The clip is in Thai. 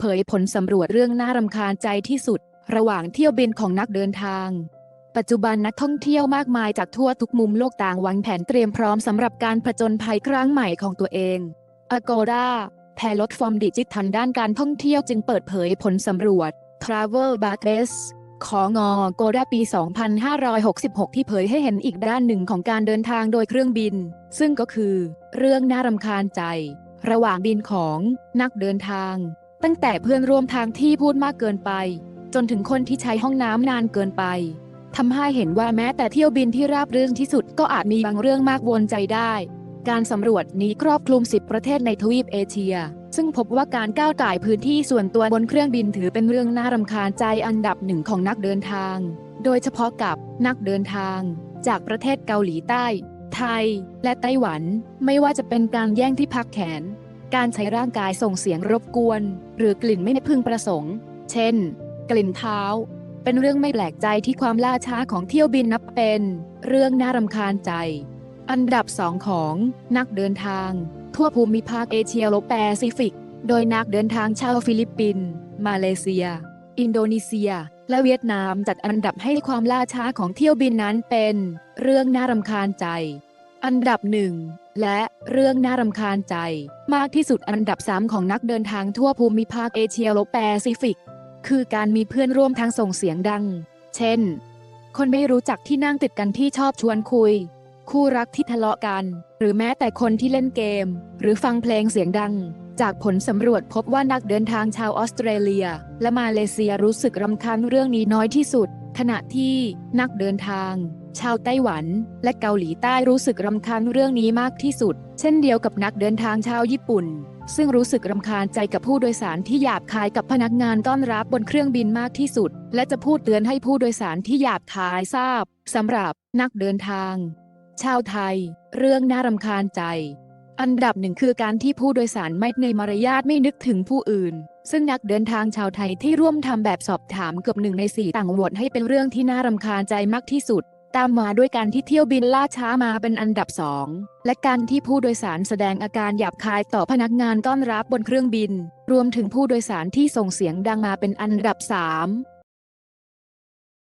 เผยผลสำรวจเรื่องน่ารำคาญใจที่สุด ระหว่างเที่ยวบินของนักเดินทาง ปัจจุบันนักท่องเที่ยวมากมายจากทั่วทุกมุมโลกต่างวางแผนเตรียมพร้อมสำหรับการผจญภัยครั้งใหม่ของตัวเอง Agora แพลตฟอร์มดิจิทัลด้านการท่องเที่ยวจึงเปิดเผยผลสำรวจ Travel b a t e s ของอโกดาปี 2566 ที่เผยให้เห็นอีกด้านหนึ่งของการเดินทางโดยเครื่องบิน ซึ่งก็คือ เรื่องน่ารำคาญใจ ระหว่างบินของนักเดินทาง ตั้งแต่เพื่อนร่วมทางที่พูดมากเกินไป จนถึงคนที่ใช้ห้องน้ำนานเกินไปทำให้เห็นว่าแม้แต่เที่ยวบินที่ราบรื่นที่สุดก็อาจมีบางเรื่องมากวนใจได้ การสำรวจนี้ครอบคลุม 10 ประเทศในทวีปเอเชีย ซึ่งพบว่าการก้าวไก่ายพื้นที่ส่วนตัวบนเครื่องบินถือเป็นเรื่องน่ารำคาญใจอันดับหนึ่งของนักเดินทาง โดยเฉพาะกับนักเดินทาง จากประเทศเกาหลีใต้ ไทย และไต้หวัน ไม่ว่าจะเป็นการแย่งที่พักแขน การใช้ร่างกายส่งเสียงรบกวน หรือกลิ่นไม่พึงประสงค์ เช่น กลิ่นเท้า เป็นเรื่องไม่แปลกใจที่ความล่าช้าของเที่ยวบินนับเป็น เรื่องน่ารำคาญใจ อันดับสองของนักเดินทาง ทั่วภูมิภาคเอเชียโลแปซิฟิก โดยนักเดินทางชาวฟิลิปปินส์มาเลเซีย อินโดนีเซีย และเวียดนามจัดอันดับให้ความล่าช้าของเที่ยวบินนั้นเป็น เรื่องน่ารำคาญใจ อันดับหนึ่งและเรื่องน่ารำคาญใจ มากที่สุดอันดับสามของนักเดินทางทั่วภูมิภาคเอเชียโลแปซิฟิก คือการมีเพื่อนร่วมทางส่งเสียงดัง เช่น คนไม่รู้จักที่นั่งติดกันที่ชอบชวนคุย คู่รักที่ทะเลาะกัน หรือแม้แต่คนที่เล่นเกม หรือฟังเพลงเสียงดัง จากผลสำรวจพบว่านักเดินทางชาวออสเตรเลีย และมาเลเซียรู้สึกรำคาญเรื่องนี้น้อยที่สุด ขณะที่นักเดินทาง ชาวไต้หวัน และเกาหลีใต้รู้สึกรำคาญเรื่องนี้มากที่สุด เช่นเดียวกับนักเดินทางชาวญี่ปุ่น ซึ่งรู้สึกรำคาญใจกับผู้โดยสารที่หยาบคายกับพนักงานต้อนรับบนเครื่องบินมากที่สุด และจะพูดเตือนให้ผู้โดยสารที่หยาบคายทราบสำหรับนักเดินทาง ชาวไทย เรื่องน่ารำคาญใจ อันดับหนึ่งคือการที่ผู้โดยสารไม่ในมารยาทไม่นึกถึงผู้อื่นซึ่งนักเดินทางชาวไทยที่ร่วมทำแบบสอบถามเกือบหนึ่งในสี่ต่างโหวตให้เป็นเรื่องที่น่ารำคาญใจมากที่สุด ตามมาด้วยการที่เที่ยวบินล่าช้ามาเป็นอันดับสองและการที่ผู้โดยสารแสดงอาการหยาบคายต่อพนักงานต้อนรับบนเครื่องบิน รวมถึงผู้โดยสารที่ส่งเสียงดังมาเป็นอันดับสาม